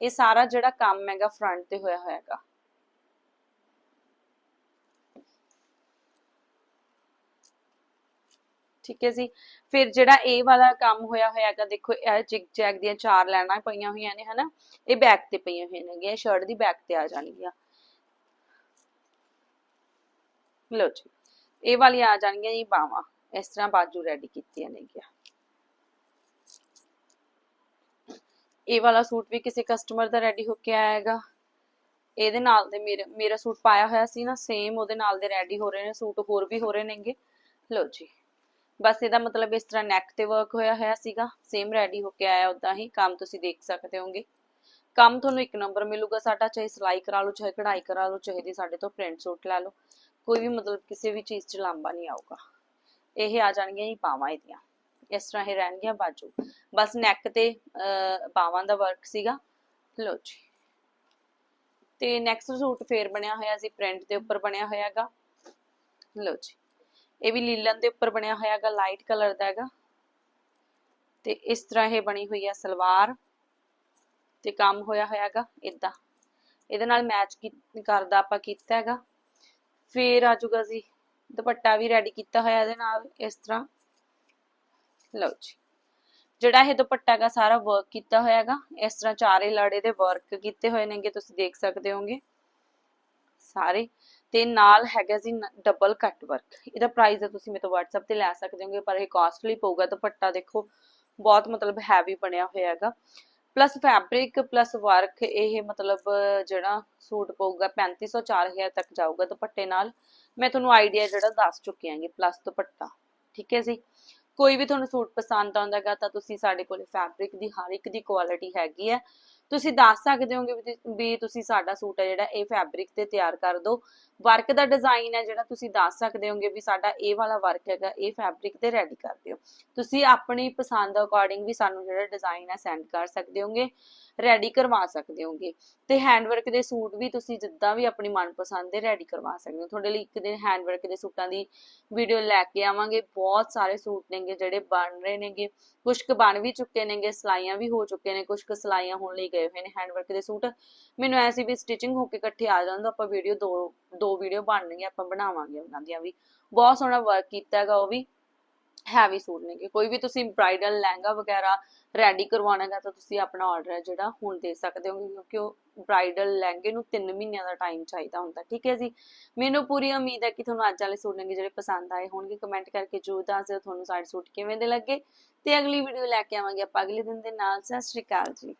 ਇਹ ਸਾਰਾ ਜਿਹੜਾ ਕੰਮ ਹੈਗਾ ਫਰੰਟ ਤੇ ਹੋਇਆ ਹੋਇਆ ਠੀਕ ਹੈ ਜੀ। ਫਿਰ ਜਿਹੜਾ ਇਹ ਵਾਲਾ ਕੰਮ ਹੋਇਆ ਹੋਇਆ ਹੈਗਾ, ਦੇਖੋ, ਇਹ ਜਿਗ ਜੈਗ ਦੀਆਂ ਚਾਰ ਲਾਈਨਾਂ ਪਈਆਂ ਹੋਈਆਂ ਨੇ, ਹਨਾ? ਇਹ ਬੈਕ ਤੇ ਪਈਆਂ ਹੋਈਆਂ ਨੇਗੀਆਂ ਸ਼ਰਟ ਦੀ ਬੈਕ ਤੇ ਆ ਜਾਣਗੀਆਂ। ਲਓ ਜੀ, ਇਹ ਵਾਲੀਆਂ ਆ ਜਾਣਗੀਆਂ ਜੀ ਬਾਵਾਂ ਇਸ ਤਰ੍ਹਾਂ ਬਾਜੂ ਰੈਡੀ ਕੀਤੀਆਂ ਨੇਗੀਆਂ ਇਹ ਵਾਲਾ ਸੂਟ ਵੀ ਕਿਸੇ ਕਸਟਮਰ ਦਾ ਰੈਡੀ ਹੋ ਕੇ ਆਇਆ ਹੈਗਾ। ਇਹਦੇ ਨਾਲ ਦੇ ਮੇਰੇ, ਮੇਰਾ ਸੂਟ ਪਾਇਆ ਹੋਇਆ ਸੀ ਨਾ ਸੇਮ ਉਹਦੇ ਨਾਲ ਦੇ ਰੈਡੀ ਹੋ ਰਹੇ ਨੇ, ਸੂਟ ਹੋਰ ਵੀ ਹੋ ਰਹੇ ਨੇਗੇ। ਲਓ ਜੀ। ਬਸ ਇਹਦਾ ਮਤਲਬ ਇਸ ਤਰ੍ਹਾਂ ਨੈਕ ਤੇ ਵਰਕ ਹੋਇਆ ਹੋਇਆ ਸੀਗਾ ਸੇਮ ਰੈਡੀ ਹੋ ਕੇ ਆਇਆ ਉਦਾਂ ਹੀ ਕੰਮ ਤੁਸੀਂ ਦੇਖ ਸਕਦੇ ਹੋਗੇ। ਕੰਮ ਤੁਹਾਨੂੰ ਇੱਕ ਨੰਬਰ ਮਿਲੂਗਾ ਸਾਡਾ ਚਾਹੇ ਸਿਲਾਈ ਕਰਾ ਲਓ ਚਾਹੇ ਕਢਾਈ ਕਰਾ ਲਓ ਚਾਹੇ ਦੀ ਸਾਡੇ ਤੋਂ ਪ੍ਰਿੰਟ ਸੂਟ ਲੈ ਲਓ ਕੋਈ ਵੀ ਮਤਲਬ ਕਿਸੇ ਵੀ ਚੀਜ਼ 'ਚ ਲਾਂਬਾ ਨਹੀਂ ਆਊਗਾ। ਇਹ ਆ ਜਾਣਗੀਆਂ ਜੀ ਬਾਵਾਂ ਇਹਦੀਆਂ। ਇਸ ਤਰ੍ਹਾਂ ਇਹ ਰਹਿਣਗੀਆਂ ਬਾਜੂ। ਬਸ ਨੈਕ ਤੇ ਅਹ, ਬਾਵਾਂ ਦਾ ਵਰਕ ਸੀਗਾ। ਲਓ ਜੀ। ਤੇ ਨੈਕਸਟ ਸੂਟ ਫੇਰ ਬਣਿਆ ਹੋਇਆ ਸੀ ਪ੍ਰਿੰਟ ਦੇ ਉੱਪਰ ਬਣਿਆ ਹੋਇਆ ਹੈਗਾ ਲਓ ਜੀ। ਇਹ ਵੀ ਲੀਲਨ ਦੇ ਉੱਪਰ ਬਣਿਆ ਹੋਇਆ ਹੈਗਾ ਲਾਈਟ ਕਲਰ ਦਾ ਹੈਗਾ। ਤੇ ਇਸ ਤਰ੍ਹਾਂ ਇਹ ਬਣੀ ਹੋਈ ਹੈ ਸਲਵਾਰ। ਤੇ ਕੰਮ ਹੋਇਆ ਹੋਇਆ ਹੈਗਾ ਇਦਾਂ ਇਹਦੇ ਨਾਲ ਮੈਚ ਕਰਦਾ ਆਪਾਂ ਕੀਤਾ ਹੈਗਾ। ਫੇਰ ਆ ਜਾਊਗਾ ਜੀ, ਦੁਪੱਟਾ ਵੀ ਰੈਡੀ ਕੀਤਾ ਹੋਇਆ ਇਹਦੇ ਨਾਲ, ਇਸ ਤਰ੍ਹਾਂ। ਲਓ ਜੀ। ਜਿਹੜਾ ਇਹ ਦੁਪੱਟਾ ਹੈਗਾ, ਸਾਰਾ ਵਰਕ ਕੀਤਾ ਹੋਇਆ ਹੈਗਾ। ਇਸ ਤਰ੍ਹਾਂ ਚਾਰੇ ਲੜੇ ਦੇ ਵਰਕ ਕੀਤੇ ਹੋਏ ਨੇਗੇ, ਤੁਸੀਂ ਦੇਖ ਸਕਦੇ ਹੋਗੇ ਸਾਰੇ। ਤੇ ਨਾਲ ਹੈਗਾ ਜੀ ਡਬਲ ਕੱਟ ਵਰਕ ਇਹਦਾ ਪ੍ਰਾਈਸ ਹੈ ਤੁਸੀਂ ਮੇਰੇ ਤੋਂ WhatsApp ਤੇ ਲੈ ਸਕਦੇ ਹੋਗੇ, ਪਰ ਇਹ ਕਾਸਟਲੀ ਪਊਗਾ, ਦੁਪੱਟਾ ਦੇਖੋ, ਬਹੁਤ ਮਤਲਬ ਹੈਵੀ ਬਣਿਆ ਹੋਇਆ ਹੈਗਾ। ਪਲੱਸ ਫੈਬਰਿਕ ਪਲੱਸ ਵਰਕ ਇਹ ਮਤਲਬ ਜਿਹੜਾ ਸੂਟ ਪਊਗਾ 3500 4000 ਤੱਕ ਜਾਊਗਾ ਦੁਪੱਟੇ ਨਾਲ। ਮੈਂ ਤੁਹਾਨੂੰ ਆਈਡੀਆ ਜਿਹੜਾ ਦੱਸ ਚੁੱਕੀ ਆਂਗੀ ਪਲੱਸ ਦੁਪੱਟਾ, ਠੀਕ ਹੈ ਜੀ? ਕੋਈ ਵੀ ਤੁਹਾਨੂੰ ਸੂਟ ਪਸੰਦ ਆਉਂਦਾਗਾ ਤਾਂ ਤੁਸੀਂ ਸਾਡੇ ਕੋਲੇ ਫੈਬਰਿਕ ਦੀ ਹਰ ਇੱਕ ਦੀ ਕੁਆਲਿਟੀ ਹੈਗੀ ਹੈ। ਤੁਸੀਂ ਦੱਸ ਸਕਦੇ ਹੋਗੇ ਵੀ ਤੁ- ਤੁਸੀਂ ਸਾਡਾ ਸੂਟ ਹੈ ਜਿਹੜਾ, ਇਹ ਫੈਬਰਿਕ ਤੇ ਤਿਆਰ ਕਰ ਦਿਓ ਵਰਕ ਦਾ ਡਿਜ਼ਾਈਨ ਹੈ ਜਿਹੜਾ ਤੁਸੀਂ ਦੱਸ ਸਕਦੇ ਹੋਗੇ ਵੀ ਸਾਡਾ ਇਹ ਵਾਲਾ ਵਰਕ ਹੈਗਾ, ਇਹ ਫੈਬਰਿਕ ਤੇ ਰੈਡੀ ਕਰ ਦਿਓ ਤੁਸੀਂ ਆਪਣੀ ਪਸੰਦ ਅਕੋਰਡਿੰਗ ਵੀ ਸਾਨੂੰ ਜਿਹੜਾ ਡਿਜ਼ਾਈਨ ਹੈ ਸੈਂਡ ਕਰ ਸਕਦੇ ਹੋਗੇ ਰੈਡੀ ਕਰਵਾ ਸਕਦੇ ਹੋਗੇ। ਤੇ ਹੈਂਡਵਰਕ ਦੇ ਸੂਟ ਵੀ ਤੁਸੀਂ ਜਿੱਦਾਂ ਵੀ ਆਪਣੀ ਮਨਪਸੰਦ ਦੇ ਰੈਡੀ ਕਰਵਾ ਸਕਦੇ ਹੋ। ਤੁਹਾਡੇ ਲਈ ਇੱਕ ਦਿਨ ਹੈਂਡਵਰਕ ਦੇ ਸੂਟਾਂ ਦੀ ਵੀਡੀਓ ਲੈ ਕੇ ਆਵਾਂਗੇ। ਬਹੁਤ ਸਾਰੇ ਸੂਟ ਨੇਗੇ ਜਿਹੜੇ ਬਣ ਰਹੇ ਨੇਗੇ। ਕੁਝ ਕੁ ਬਣ ਵੀ ਚੁੱਕੇ ਨੇਗੇ, ਸਲਾਈਆਂ ਵੀ ਹੋ ਚੁੱਕੇ ਨੇ ਕੁਝ ਕੁ ਸਲਾਈਆਂ ਹੋਣ ਲਈ ਗਏ ਹੋਏ ਨੇ ਹੈਂਡਵਰਕ ਦੇ ਸੂਟ। ਮੈਨੂੰ ਐਸੀ ਵੀ ਸਟਿਚਿੰਗ ਹੋ ਕੇ ਇਕੱਠੇ ਆ ਜਾਣ ਤਾਂ ਆਪਾਂ ਵੀਡੀਓ ਦੋ ਦੋ ਵੀਡੀਓ ਬਣਨਗੀਆਂ ਆਪਾਂ ਬਣਾਵਾਂਗੇ ਉਹਨਾਂ ਦੀਆਂ ਵੀ। ਬਹੁਤ ਸੋਹਣਾ ਵਰਕ ਕੀਤਾ ਹੈਗਾ ਉਹ ਵੀ। ਹੈਵੀ ਸੂਟ ਨੇਗੇ ਕੋਈ ਵੀ ਤੁਸੀਂ ਬ੍ਰਾਈਡਲ ਲਹਿੰਗਾ ਵਗੈਰਾ ਰੈਡੀ ਕਰਵਾਉਣਾ ਹੈਗਾ ਤਾਂ ਤੁਸੀਂ ਆਪਣਾ ਆਰਡਰ ਹੈ ਜਿਹੜਾ ਹੁਣ ਦੇ ਸਕਦੇ ਹੋ, ਕਿਉਂਕਿ ਉਹ ਬ੍ਰਾਈਡਲ ਲਹਿੰਗੇ ਨੂੰ 3 ਮਹੀਨਿਆਂ ਦਾ ਟਾਈਮ ਚਾਹੀਦਾ ਹੁੰਦਾ, ਠੀਕ ਹੈ ਜੀ? ਮੈਨੂੰ ਪੂਰੀ ਉਮੀਦ ਹੈ ਕਿ ਤੁਹਾਨੂੰ ਅੱਜ ਵਾਲੇ ਸੂਟ ਨੇਗੇ ਜਿਹੜੇ ਪਸੰਦ ਆਏ ਹੋਣਗੇ। ਕਮੈਂਟ ਕਰਕੇ ਜਰੂਰ ਦੱਸ ਦਿਓ ਤੁਹਾਨੂੰ ਸਾਡੇ ਸੂਟ ਕਿਵੇਂ ਦੇ ਲੱਗੇ ਤੇ ਅਗਲੀ ਵੀਡੀਓ ਲੈ ਕੇ ਆਵਾਂਗੇ ਆਪਾਂ। ਅਗਲੇ ਦਿਨ ਦੇ ਨਾਲ, ਸਤਿ ਸ਼੍ਰੀ ਅਕਾਲ ਜੀ।